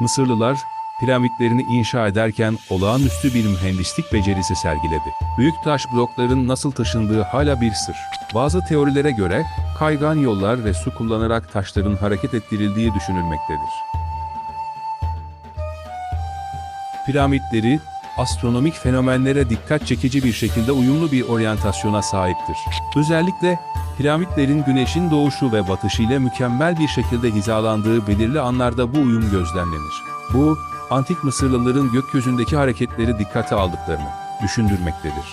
Mısırlılar, piramitlerini inşa ederken olağanüstü bir mühendislik becerisi sergiledi. Büyük taş blokların nasıl taşındığı hala bir sır. Bazı teorilere göre kaygan yollar ve su kullanarak taşların hareket ettirildiği düşünülmektedir. Piramitleri, astronomik fenomenlere dikkat çekici bir şekilde uyumlu bir oryantasyona sahiptir. Özellikle piramitlerin güneşin doğuşu ve batışı ile mükemmel bir şekilde hizalandığı belirli anlarda bu uyum gözlemlenir. Bu, antik Mısırlıların gökyüzündeki hareketleri dikkate aldıklarını düşündürmektedir.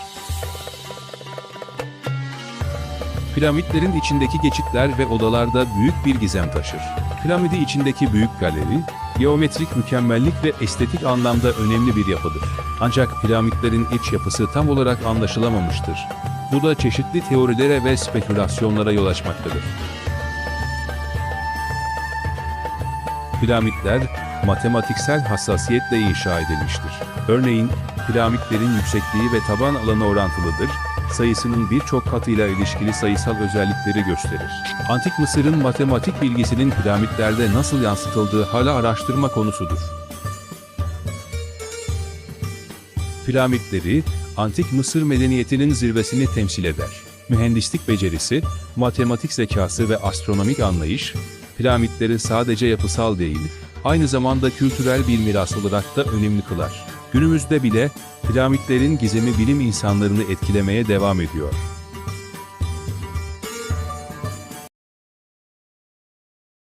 Piramitlerin içindeki geçitler ve odalarda büyük bir gizem taşır. Piramidi içindeki büyük galeri, geometrik mükemmellik ve estetik anlamda önemli bir yapıdır. Ancak piramitlerin iç yapısı tam olarak anlaşılamamıştır. Bu da çeşitli teorilere ve spekülasyonlara yol açmaktadır. Piramitler, matematiksel hassasiyetle inşa edilmiştir. Örneğin, piramitlerin yüksekliği ve taban alanı orantılıdır, sayısının birçok katıyla ilişkili sayısal özellikleri gösterir. Antik Mısır'ın matematik bilgisinin piramitlerde nasıl yansıtıldığı hala araştırma konusudur. Piramitleri, antik Mısır medeniyetinin zirvesini temsil eder. Mühendislik becerisi, matematik zekası ve astronomik anlayış, piramitleri sadece yapısal değil, aynı zamanda kültürel bir miras olarak da önemli kılar. Günümüzde bile piramitlerin gizemi bilim insanlarını etkilemeye devam ediyor.